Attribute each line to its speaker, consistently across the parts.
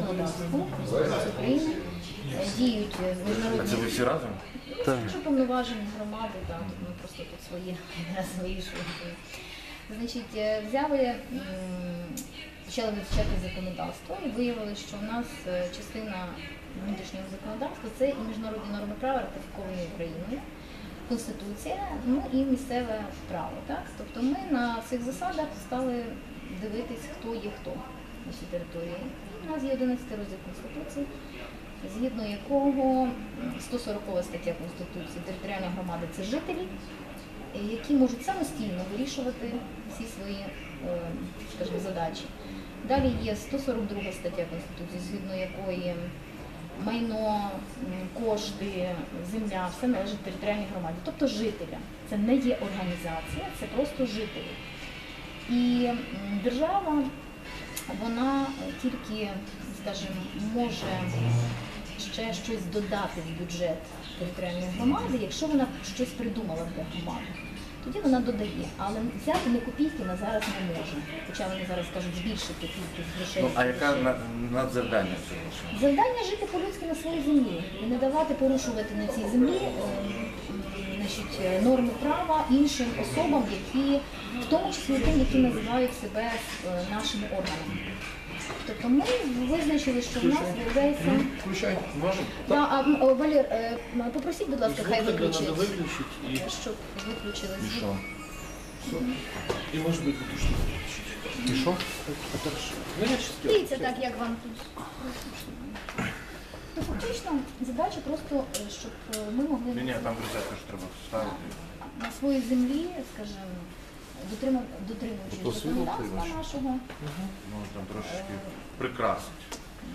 Speaker 1: законодавству Конституції України, діють е,
Speaker 2: А це ви всі разом?
Speaker 1: Ну, Що повноважені громади, так, ми просто тут свої, свої шутки. Значить, е, взяли, почали вивчати законодавство і виявили, що в нас е, частина внутрішнього законодавства це і міжнародні норми права, ратифіковані Україною, Конституція, ну і місцеве право. Так? Тобто ми на цих засадах стали дивитись, хто є хто на цій території. І у нас є 11 розділ Конституції згідно якого 140 стаття Конституції територіальна громада це жителі, е, які можуть самостійно вирішувати всі свої е, скажімо, задачі. Далі є 142 стаття Конституції, згідно якої майно, кошти, земля, все належить територіальній громаді, тобто жителя. Це не є організація, це просто жителі. І держава, вона тільки, скажімо, може ще щось додати в бюджет територіальної громади, якщо вона щось придумала для громади. Тоді вона додає, але взяти не копійки на зараз не може. Хоча вони зараз кажуть збільшити кількість грошей.
Speaker 2: Ну, а яка на- надзавдання цього?
Speaker 1: Завдання жити по-людськи на своїй землі і не давати порушувати на цій землі е, значить, е, норми права іншим особам, які, в тому числі тим, які називають себе е, нашими органами. Тобто ми визначили, що в нас виявляється.
Speaker 3: Включай, можем?
Speaker 1: Да, а, м, о, Валер, е, м, попросіть, будь ласка, хай
Speaker 3: Звук тогда
Speaker 1: виключить.
Speaker 3: надо выключить и,
Speaker 1: Щоб виключили
Speaker 2: І
Speaker 1: звук.
Speaker 2: що?
Speaker 3: и может быть вот что выключить.
Speaker 2: І що?
Speaker 3: Хорошо. Ну я сейчас сделаю.
Speaker 1: Дивіться так, як вам тут. Ну, фактично, задача просто, е, щоб е, ми могли
Speaker 2: Ні, ні, там присядку ж треба вставити.
Speaker 1: на своїй землі, скажімо, дотримав, дотримуючись
Speaker 3: світло
Speaker 1: законодавства
Speaker 3: приймеш.
Speaker 1: нашого,
Speaker 2: Ну, там трошечки прикрасить.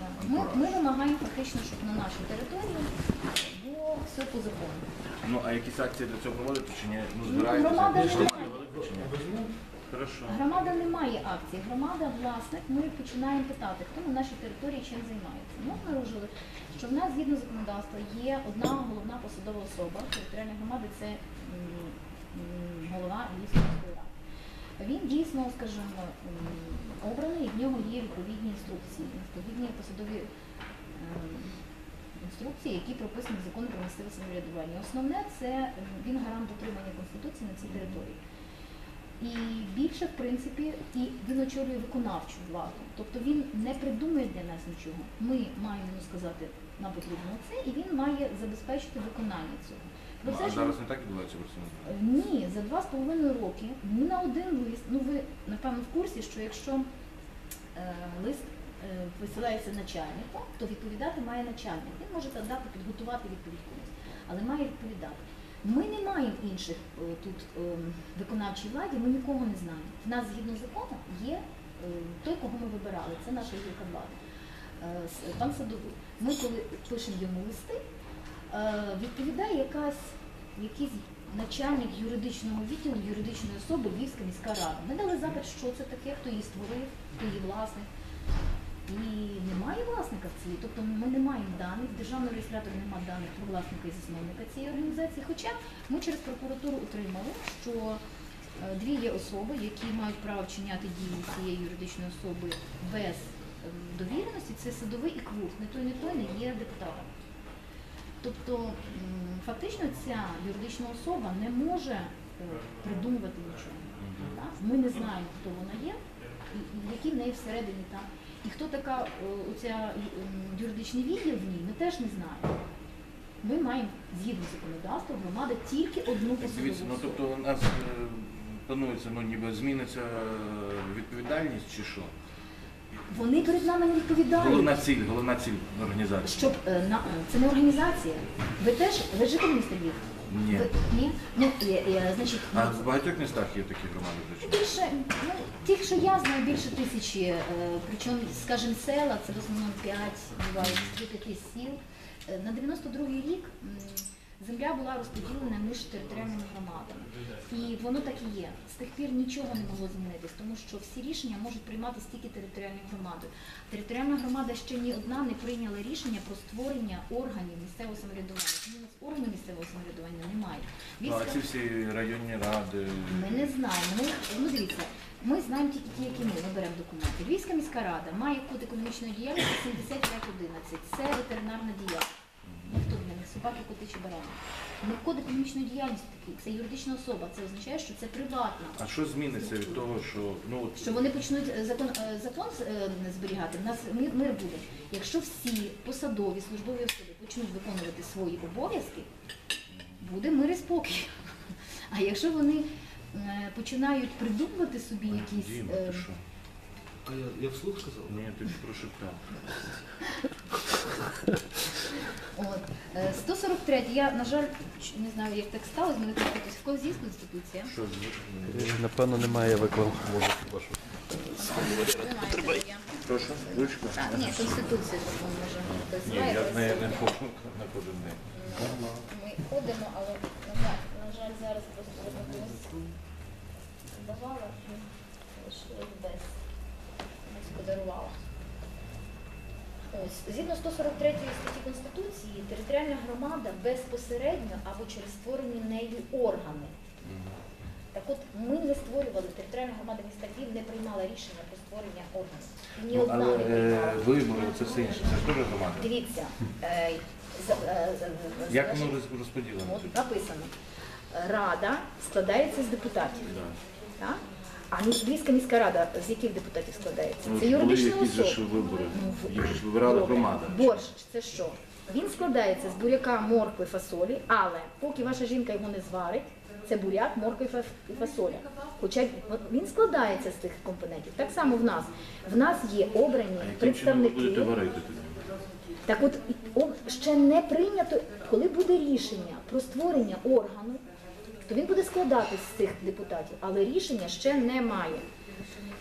Speaker 1: да, ми, ми вимагаємо фактично, щоб на нашій території було все по закону.
Speaker 2: Ну, а якісь акції для цього проводити чи ні? Ну, збираєтеся?
Speaker 1: громада не
Speaker 2: чи ні? Хорошо.
Speaker 1: Громада не має акцій. Громада власник. Ми починаємо питати, хто на нашій території чим займається. Ми обнаружили, що в нас згідно законодавства є одна головна посадова особа. Територіальної громади це голова Львівської міської ради. Він дійсно, скажімо, обраний, і в нього є відповідні інструкції, відповідні посадові ем, інструкції, які прописані в законі про місцеве самоврядування. Основне це він гарант дотримання конституції на цій території. І більше, в принципі, і він очолює виконавчу владу. Тобто він не придумує для нас нічого. Ми маємо йому сказати, нам потрібно це, і він має забезпечити виконання цього.
Speaker 2: Ну, а
Speaker 1: ж
Speaker 2: зараз не так відбувається просто.
Speaker 1: Е, Ні, за два з половиною роки ні на один лист. Ну ви напевно в курсі, що якщо е, лист е, висилається начальнику, то відповідати має начальник. Він може дати підготувати відповідь комусь, але має відповідати. Ми не маємо інших е, тут е, виконавчій владі, ми нікого не знаємо. В нас згідно закону є е, той, кого ми вибирали, це наша гілка влади. Е, Пан Садовий. Ми коли пишемо йому листи, відповідає якась якийсь начальник юридичного відділу юридичної особи Львівська міська рада. Ми дали запит, що це таке, хто її створив, хто її власник. І немає власника цій, тобто ми не маємо даних, в державному реєстраторі немає даних про власника і засновника цієї організації. Хоча ми через прокуратуру отримали, що е, дві є особи, які мають право вчиняти дії цієї юридичної особи без ем, довіреності, це садовий і квур. Не той, не той не є депутатом. Тобто фактично ця юридична особа не може е, придумувати нічого. Ми не знаємо, хто вона є, і які в неї всередині там. І хто така е, оця юридичний відділ в ній, ми теж не знаємо. Ми маємо згідно законодавства громада тільки одну посадову
Speaker 2: Дивіться, ну
Speaker 1: особу.
Speaker 2: тобто у нас е, планується, ну ніби зміниться е, відповідальність чи що?
Speaker 1: Вони перед нами не відповідають.
Speaker 2: Головна ціль, головна ціль організації.
Speaker 1: Щоб е, на це не організація. Ви теж ви міста Львів?
Speaker 2: Ні.
Speaker 1: Ні? Ну, е, е, значить,
Speaker 2: А в багатьох містах є такі громади вже.
Speaker 1: Більше, ну, тих, що я знаю, більше тисячі, е, причому, скажімо, села, це в основному 5, бувають 3-5 сіл. Е, На 92-й рік м, земля була розподілена між територіальними громадами. І воно так і є. З тих пір нічого не могло змінитись, тому що всі рішення можуть прийматися тільки територіальною громадою. Територіальна громада ще ні одна не прийняла рішення про створення органів місцевого самоврядування. Тому у нас органів місцевого самоврядування немає.
Speaker 2: Ну, а ці всі районні ради.
Speaker 1: ми не знаємо. Ми, ну дивіться, Ми знаємо тільки ті, які ми, ми беремо документи. Львівська міська рада має код економічної діяльності 7511. Це ветеринарна діяльність. Собаки, коти чи барани. Не код економічної діяльності такий, це юридична особа. Це означає, що це приватна.
Speaker 2: А що зміниться від того, що ну от
Speaker 1: Що вони почнуть е, закон, е, закон е, зберігати, в нас мир, мир буде. Якщо всі посадові службові особи почнуть виконувати свої обов'язки, буде мир і спокій. А якщо вони е, починають придумувати собі якісь.
Speaker 2: Діма,
Speaker 1: е,
Speaker 2: ти що?
Speaker 3: А я, я вслух сказал?
Speaker 2: Ні, ти ж прошептав.
Speaker 1: От. Е, 143, я, на жаль, не знаю, як так сталося, мене тут в когось є конституція.
Speaker 2: Що
Speaker 4: Е, Напевно, немає виклав. Може, вашу.
Speaker 1: Немає.
Speaker 2: Прошу, ручку.
Speaker 1: А, ні, конституція закон може хтось
Speaker 2: Ні,
Speaker 1: знає.
Speaker 2: я
Speaker 1: але
Speaker 2: з
Speaker 1: це-
Speaker 2: не ходжу на кожен день.
Speaker 1: Ми ходимо, але на жаль, на жаль, зараз просто когось давала і лишилось без. Комусь подарувала. Згідно 143 статті Конституції, територіальна громада безпосередньо або через створені нею органи. Так от ми не створювали, територіальна громада міста Львів не приймала рішення про створення органів. Ні
Speaker 2: Ну,
Speaker 1: одна не
Speaker 2: е,
Speaker 1: приймала.
Speaker 2: вибори це все інше. Це ж теж громада.
Speaker 1: Дивіться, е, за- е, за-
Speaker 2: Як воно роз- розподілено?
Speaker 1: От написано. Рада складається з депутатів. Так? А Львівська міська рада з яких депутатів складається?
Speaker 2: Ну,
Speaker 1: Це юридична особа.
Speaker 2: вибори.
Speaker 1: Ну, в-
Speaker 2: ж вибирала
Speaker 1: Добре.
Speaker 2: громада.
Speaker 1: Борщ це що? Він складається з буряка, моркви, фасолі, але поки ваша жінка його не зварить, це буряк, морква і фа- і фасоля. Хоча він складається з цих компонентів. Так само в нас. В нас є обрані
Speaker 2: А яким чином ви будете
Speaker 1: представники.
Speaker 2: варити тоді?
Speaker 1: Так от о, ще не прийнято, коли буде рішення про створення органу, то він буде складатись з цих депутатів, але рішення ще немає.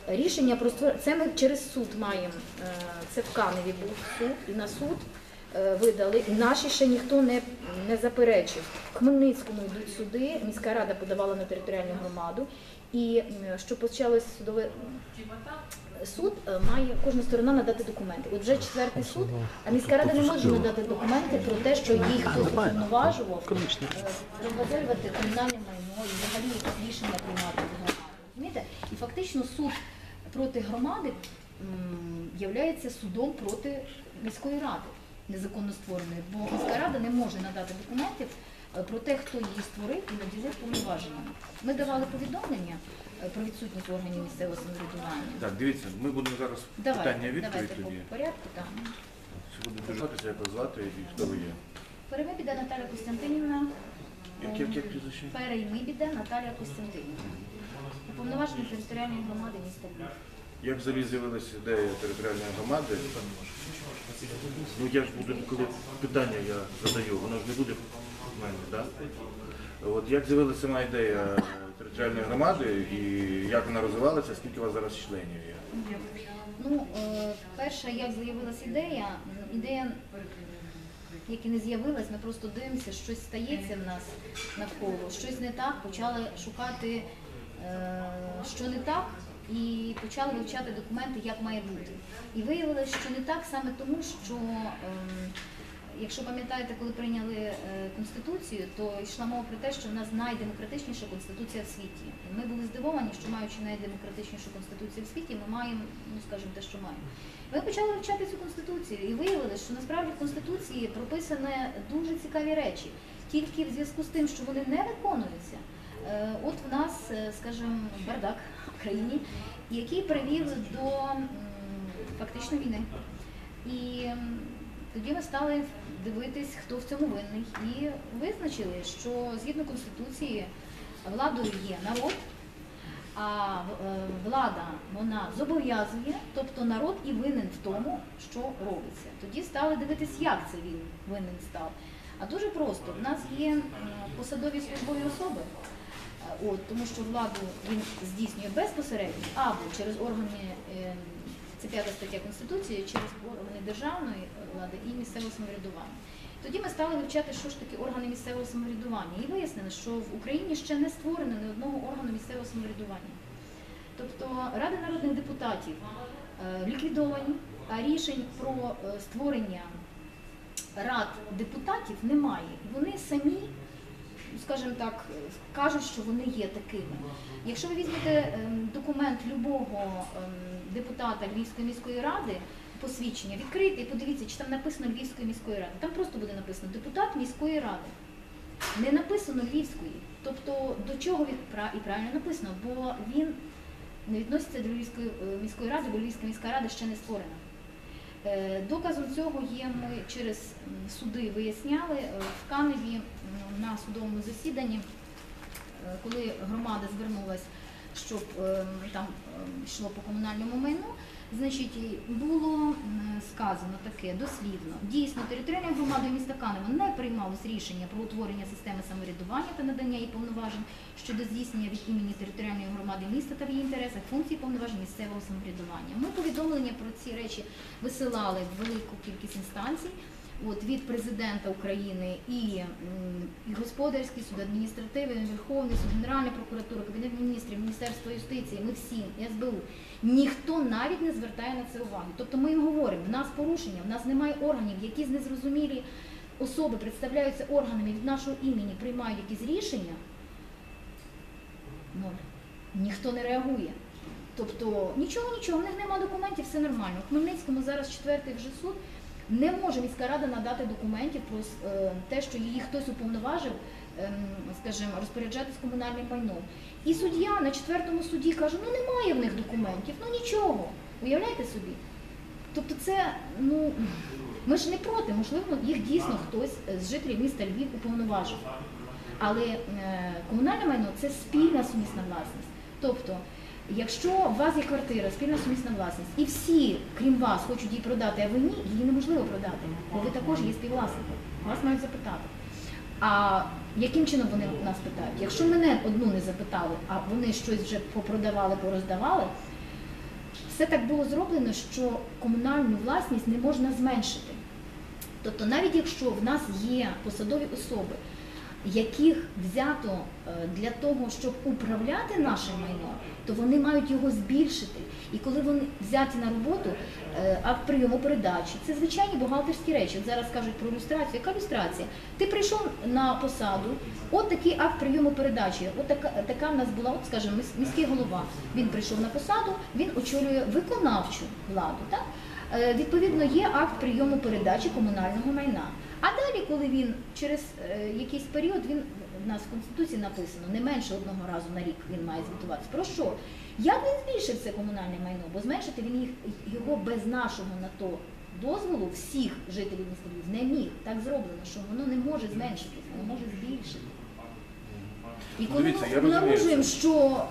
Speaker 1: Рішення про створення, це ми через суд маємо, е, це в Каневі був суд, і на суд е, видали, і наші ще ніхто не, не заперечив. В Хмельницькому йдуть суди, міська рада подавала на територіальну громаду, і що почалось судове суд е, має кожна сторона надати документи. От вже четвертий суд, а міська рада не може надати документи про те, що їх хтось уповноважував розбазарювати комунальне майно і взагалі якісь рішення приймати в громаді. Розумієте? І фактично суд проти громади являється судом проти міської ради незаконно створеної, бо міська рада не може надати документів е, про те, хто її створив і наділив повноваженнями. Ми давали повідомлення е, про відсутність органів місцевого самоврядування.
Speaker 2: Так, дивіться, ми будемо зараз
Speaker 1: Давайте,
Speaker 2: питання відповідь
Speaker 1: давайте по порядку. Так.
Speaker 2: Це буде дуже як звати і хто ви є.
Speaker 1: Перемибіда Наталя Костянтинівна.
Speaker 2: Як, як, як прізвище?
Speaker 1: Переймибіда Наталя Костянтинівна. Уповноважена територіальної громади міста Львів.
Speaker 2: Як взагалі з'явилася ідея територіальної громади? Ну я ж буду, коли питання я задаю, воно ж не буде в мене, так? От як з'явилася сама ідея територіальної громади і як вона розвивалася, скільки у вас зараз членів є?
Speaker 1: Ну, е, перша, як з'явилася ідея, ідея, як і не з'явилась, ми просто дивимося, щось стається в нас навколо, щось не так, почали шукати, е, що не так, і почали вивчати документи, як має бути. І виявилось, що не так саме тому, що ем, Якщо пам'ятаєте, коли прийняли е, конституцію, то йшла мова про те, що в нас найдемократичніша конституція в світі. І ми були здивовані, що маючи найдемократичнішу конституцію в світі, ми маємо, ну скажімо, те, що маємо. Ми почали вивчати цю конституцію і виявили, що насправді в конституції прописані дуже цікаві речі. Тільки в зв'язку з тим, що вони не виконуються, е, от в нас, е, скажімо, бардак в країні, який привів до фактично війни. І тоді ми стали дивитись, хто в цьому винний, і визначили, що згідно конституції владою є народ, а е, влада вона зобов'язує, тобто народ і винен в тому, що робиться. Тоді стали дивитись, як це він винен став. А дуже просто в нас є посадові службові особи. Е, От, тому що владу він здійснює безпосередньо або через органи, е, це п'ята стаття Конституції, через органи державної влади і місцевого самоврядування. Тоді ми стали вивчати, що ж таке органи місцевого самоврядування, і вияснили, що в Україні ще не створено ні одного органу місцевого самоврядування. Тобто Ради народних депутатів е, ліквідовані, а рішень про е, створення рад депутатів немає. Вони самі скажімо так, кажуть, що вони є такими. Якщо ви візьмете ем, документ любого ем, депутата Львівської міської ради, посвідчення, відкрийте і подивіться, чи там написано Львівської міської ради. Там просто буде написано депутат міської ради. Не написано Львівської. Тобто до чого він і правильно написано, бо він не відноситься до Львівської е, міської ради, бо Львівська міська рада ще не створена. Е, Доказом цього є, ми через суди виясняли е, в Каневі на судовому засіданні, коли громада звернулася, щоб е, там е, йшло по комунальному майну, значить було сказано таке дослівно. Дійсно, територіальною громадою міста Канева не приймалось рішення про утворення системи самоврядування та надання їй повноважень щодо здійснення від імені територіальної громади міста та в її інтересах функцій повноважень місцевого самоврядування. Ми повідомлення про ці речі висилали в велику кількість інстанцій. От від президента України і, і господарський суд, адміністративний, Верховний суд, Генеральна прокуратура, Кабінет міністрів, Міністерство юстиції, ми всі, СБУ. Ніхто навіть не звертає на це уваги. Тобто ми їм говоримо, в нас порушення, в нас немає органів, якісь незрозумілі особи представляються органами від нашого імені, приймають якісь рішення. Ноль. Ніхто не реагує. Тобто нічого, нічого, в них немає документів, все нормально. У Хмельницькому зараз четвертий вже суд. Не може міська рада надати документів про е, те, що її хтось уповноважив, ем, скажімо, розпоряджатись комунальним майном. І суддя на четвертому суді каже, ну немає в них документів, ну нічого. Уявляєте собі? Тобто це, ну, ми ж не проти, можливо, їх дійсно хтось з жителів міста Львів уповноважив. Але е, комунальне майно це спільна сумісна власність. Тобто, якщо у вас є квартира, спільна сумісна власність, і всі, крім вас, хочуть її продати, а ви ні, її неможливо продати, бо ви також є співвласником. Вас мають запитати. А яким чином вони нас питають? Якщо мене одну не запитали, а вони щось вже попродавали, пороздавали, все так було зроблено, що комунальну власність не можна зменшити. Тобто, навіть якщо в нас є посадові особи, яких взято е, для того, щоб управляти наше майно, то вони мають його збільшити. І коли вони взяті на роботу, е, акт прийому передачі, це звичайні бухгалтерські речі. От зараз кажуть про люстрацію. Яка люстрація? Ти прийшов на посаду, от такий акт прийому передачі. От така, така в нас була, от скажімо, міський голова. Він прийшов на посаду, він очолює виконавчу владу. Так? Е, Відповідно, є акт прийому передачі комунального майна. А далі, коли він через е, якийсь період, він в нас в конституції написано не менше одного разу на рік він має звітуватися. Про що? Як він збільшив це комунальне майно? Бо зменшити він їх його без нашого на то дозволу всіх жителів міста Львів не міг. Так зроблено, що воно не може зменшитись, воно може збільшити. І коли
Speaker 2: Дивіться,
Speaker 1: ми обнаружуємо, що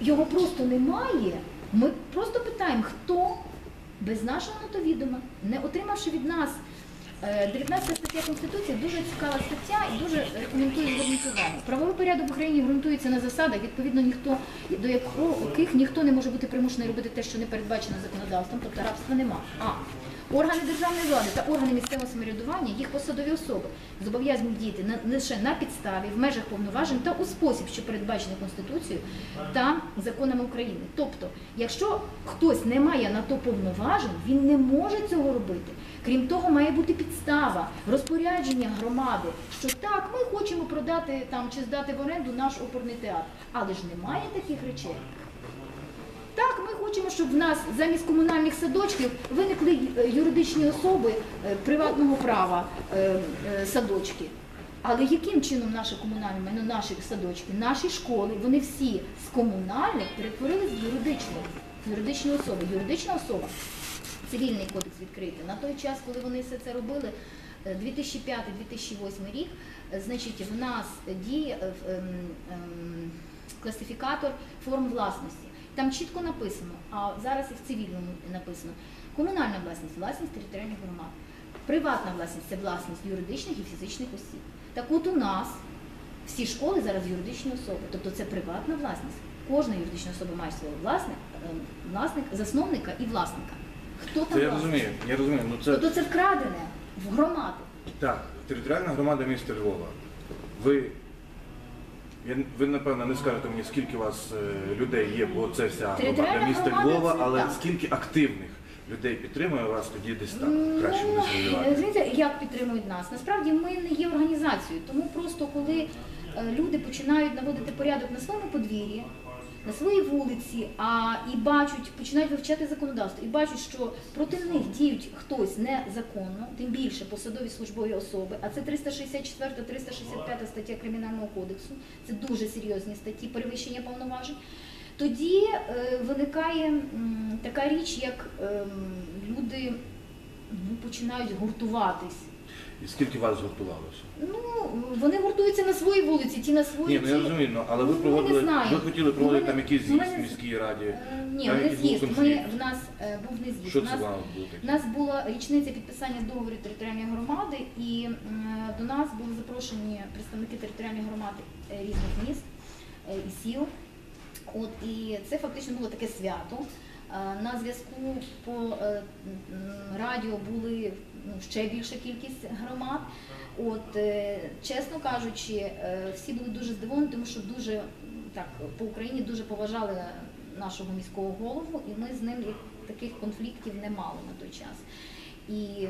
Speaker 1: його просто немає, ми просто питаємо, хто без нашого на то відома, не отримавши від нас е, 19 стаття Конституції, дуже цікава стаття і дуже рекомендую звернути увагу. Правовий порядок в Україні ґрунтується на засадах, відповідно, ніхто до яких ніхто не може бути примушений робити те, що не передбачено законодавством, тобто рабства нема. А Органи державної влади та органи місцевого самоврядування, їх посадові особи зобов'язані діяти на, лише на підставі, в межах повноважень та у спосіб, що передбачений Конституцією та законами України. Тобто, якщо хтось не має на то повноважень, він не може цього робити. Крім того, має бути підстава, розпорядження громади, що так, ми хочемо продати там чи здати в оренду наш оперний театр. Але ж немає таких речей. Так, ми хочемо, щоб в нас замість комунальних садочків виникли юридичні особи е, приватного права е, е, садочки. Але яким чином наше комунальне майно, наші садочки, наші школи, вони всі з комунальних перетворились в юридичних, юридичні особи. Юридична особа, цивільний кодекс відкритий. На той час, коли вони все це робили, е, 2005-2008 рік, значить, в нас діє ем, ем, класифікатор форм власності. Там чітко написано, а зараз і в цивільному написано. Комунальна власність власність територіальних громад. Приватна власність це власність юридичних і фізичних осіб. Так от у нас всі школи зараз юридичні особи, тобто це приватна власність. Кожна юридична особа має свого власник, ем, власник, засновника і власника. Хто там
Speaker 2: Це я
Speaker 1: власник?
Speaker 2: розумію. Я розумію. Ну це
Speaker 1: Тобто це вкрадене в громади.
Speaker 2: так, територіальна громада міста Львова. Ви, я, ви напевно не скажете мені, скільки у вас е, людей є, бо це вся громада
Speaker 1: Територіальна
Speaker 2: міста
Speaker 1: громада
Speaker 2: Львова,
Speaker 1: це
Speaker 2: але
Speaker 1: так.
Speaker 2: скільки активних людей підтримує вас тоді десь так, краще
Speaker 1: Ну,
Speaker 2: не зрозумівати.
Speaker 1: Знаєте, як підтримують нас? Насправді ми не є організацією, тому просто коли е, люди починають наводити порядок на своєму подвір'ї, на своїй вулиці, а і бачать, починають вивчати законодавство, і бачать, що проти них діють хтось незаконно, тим більше посадові службові особи, а це 364 365 стаття Кримінального кодексу, це дуже серйозні статті перевищення повноважень. Тоді е, виникає м, така річ, як ем, люди ну, починають гуртуватись.
Speaker 2: І скільки вас згуртувалося?
Speaker 1: Ну, вони гуртуються на своїй вулиці, ті на своїй.
Speaker 2: Ні, ну я
Speaker 1: ті-
Speaker 2: розумію, ну, але ви
Speaker 1: Ну, ми
Speaker 2: проводили,
Speaker 1: знаємо.
Speaker 2: ви хотіли
Speaker 1: Ну,
Speaker 2: проводити
Speaker 1: ми
Speaker 2: там якийсь
Speaker 1: ми
Speaker 2: з'їзд
Speaker 1: не-
Speaker 2: в міській раді.
Speaker 1: Е, Ні,
Speaker 2: Там
Speaker 1: не
Speaker 2: якийсь був
Speaker 1: з'їзд. Ми,
Speaker 2: конфлікт.
Speaker 1: в нас е, був не з'їзд.
Speaker 2: Що
Speaker 1: У
Speaker 2: це
Speaker 1: нас,
Speaker 2: вам було
Speaker 1: у
Speaker 2: таке?
Speaker 1: нас була річниця підписання договору територіальної громади, і м, до нас були запрошені представники територіальної громади е, різних міст е, і сіл. От і це фактично було таке свято. Е, На зв'язку по е, радіо були ну, ще більша кількість громад. От, е, чесно кажучи, всі були дуже здивовані, тому що дуже так по Україні дуже поважали нашого міського голову, і ми з ним таких конфліктів не мали на той час. І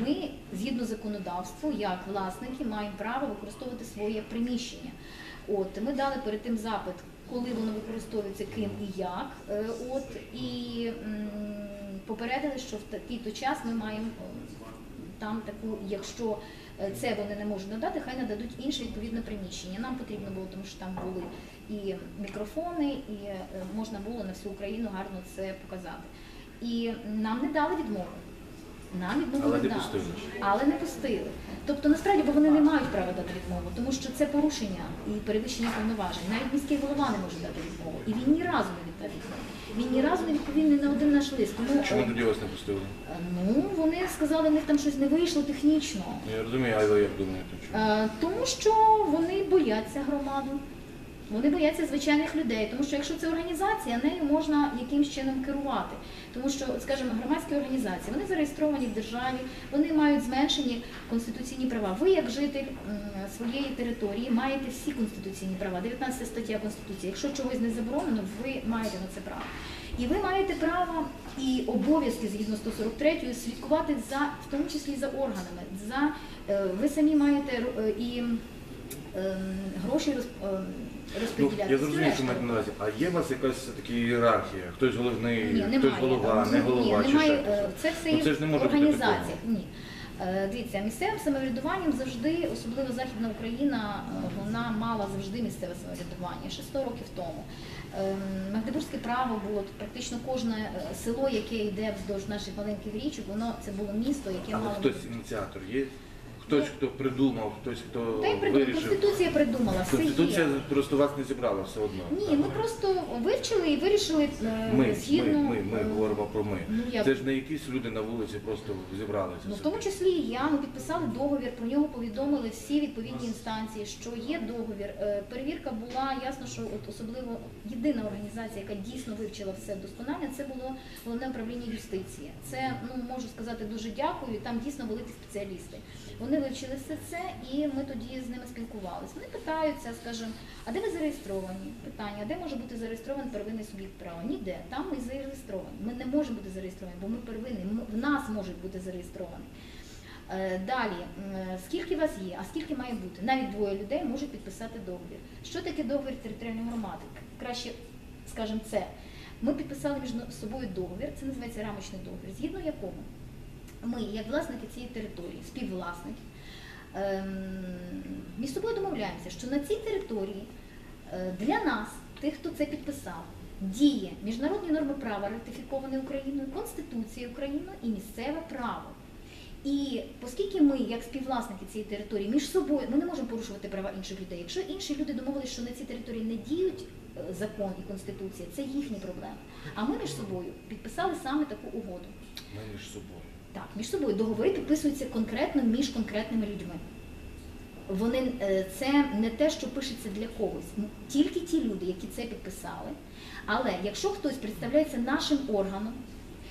Speaker 1: ми, згідно законодавству, як власники, маємо право використовувати своє приміщення. От ми дали перед тим запит, коли воно використовується, ким і як. Е, От і попередили, що в такий-то час ми маємо е, там таку, якщо е, це вони не можуть надати, хай нададуть інше відповідне приміщення. Нам потрібно було, тому що там були і мікрофони, і можна було на всю Україну гарно це показати. І нам не дали відмову. Нам відмову
Speaker 2: Але
Speaker 1: не
Speaker 2: не пустили.
Speaker 1: Але не пустили. Тобто насправді, бо вони не мають права дати відмову, тому що це порушення і перевищення повноважень. Навіть міський голова не може дати відмову. І він ні разу не віддав відмову. Він ні разу не відповів ні на один наш лист. Тому
Speaker 2: Чому
Speaker 1: е,
Speaker 2: тоді вас не пустили?
Speaker 1: ну вони сказали, в них там щось не вийшло технічно.
Speaker 2: Ну, Я розумію, а ви як думаєте? Чому?
Speaker 1: Е, Тому що вони бояться громаду. Вони бояться звичайних людей, тому що якщо це організація, нею можна якимсь чином керувати. Тому що, скажімо, громадські організації вони зареєстровані в державі, вони мають зменшені конституційні права. Ви, як житель своєї території, маєте всі конституційні права. 19 стаття Конституції. Якщо чогось не заборонено, ви маєте на це право. І ви маєте право і обов'язки згідно 143 слідкувати за, в тому числі за органами. За е, ви самі маєте е, і ем, гроші ем,
Speaker 2: Ну, я зрозумів, що маєте на увазі. А є у вас якась така ієрархія? Хтось головний,
Speaker 1: Ні,
Speaker 2: хтось голова, не
Speaker 1: ні,
Speaker 2: голова, чи
Speaker 1: немає.
Speaker 2: ще
Speaker 1: Е,
Speaker 2: хтось?
Speaker 1: Це все
Speaker 2: Ну,
Speaker 1: є
Speaker 2: це ж не може бути
Speaker 1: організація.
Speaker 2: такого.
Speaker 1: Ні. Е, Дивіться, місцевим самоврядуванням завжди, особливо Західна Україна, е, вона мала завжди місцеве самоврядування ще 100 років тому. Ем, Магдебурзьке право було тут практично кожне е, село, яке йде вздовж наших маленьких річок, воно це було місто, яке
Speaker 2: Але
Speaker 1: мало
Speaker 2: хтось ініціатор є? Хтось, хто придумав, хтось, хто
Speaker 1: та й придумала.
Speaker 2: вирішив.
Speaker 1: Конституція придумала, все
Speaker 2: Конституція
Speaker 1: є.
Speaker 2: просто вас не зібрала все одно.
Speaker 1: Ні, ми просто вивчили і вирішили е,
Speaker 2: Ми, ми,
Speaker 1: згідно.
Speaker 2: ми, ми
Speaker 1: е,
Speaker 2: говоримо про ми.
Speaker 1: ну, я-
Speaker 2: Це ж не якісь люди на вулиці просто зібралися.
Speaker 1: Ну, в
Speaker 2: собі.
Speaker 1: тому числі і я, ми підписали договір, про нього повідомили всі відповідні інстанції, що є договір. Е, Перевірка була ясно, що от особливо єдина організація, яка дійсно вивчила все досконально, це було головне управління юстиції. Це ну можу сказати дуже дякую. Там дійсно великі спеціалісти. Вони вивчили все це, і ми тоді з ними спілкувалися. Вони питаються, скажімо, а де ви зареєстровані? Питання, а де може бути зареєстрований первинний суб'єкт права? Ніде. Там ми зареєстровані. Ми не можемо бути зареєстровані, бо ми первинний. М- В нас можуть бути зареєстровані. Е, Далі, е, скільки вас є, а скільки має бути? Навіть двоє людей можуть підписати договір. Що таке договір територіальної громади? Краще скажемо це. Ми підписали між собою договір, це називається рамочний договір, згідно якому ми, як власники цієї території, співвласники, ем, між собою домовляємося, що на цій території е, для нас, тих, хто це підписав, діє міжнародні норми права, ратифіковані Україною, Конституція України і місцеве право. І оскільки ми, як співвласники цієї території, між собою ми не можемо порушувати права інших людей. Якщо інші люди домовилися, що на цій території не діють е, закон і конституція, це їхні проблеми. А ми між собою підписали саме таку угоду.
Speaker 2: Ми між собою.
Speaker 1: Так, між собою договори підписуються конкретно між конкретними людьми. Вони е, це не те, що пишеться для когось, тільки ті люди, які це підписали. Але якщо хтось представляється нашим органом,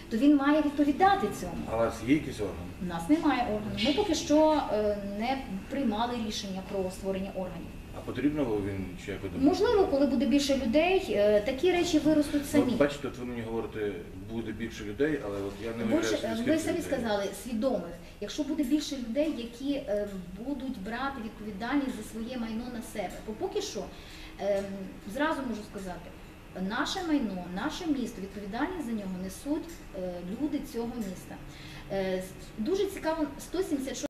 Speaker 1: то він має відповідати цьому.
Speaker 2: А у вас є якийсь орган?
Speaker 1: У нас немає органу. Ми поки що е, не приймали рішення про створення органів.
Speaker 2: А потрібно він чи як ви думаєте?
Speaker 1: Можливо, коли буде більше людей, е, такі речі виростуть
Speaker 2: Ну,
Speaker 1: самі.
Speaker 2: От бачите, от ви мені говорите, буде більше людей, але от я не
Speaker 1: Більше,
Speaker 2: собі,
Speaker 1: е, ви самі сказали, свідомих. Якщо буде більше людей, які е, будуть брати відповідальність за своє майно на себе. Бо поки що, е, зразу можу сказати, наше майно, наше місто, відповідальність за нього несуть е, люди цього міста. Е, Дуже цікаво, 176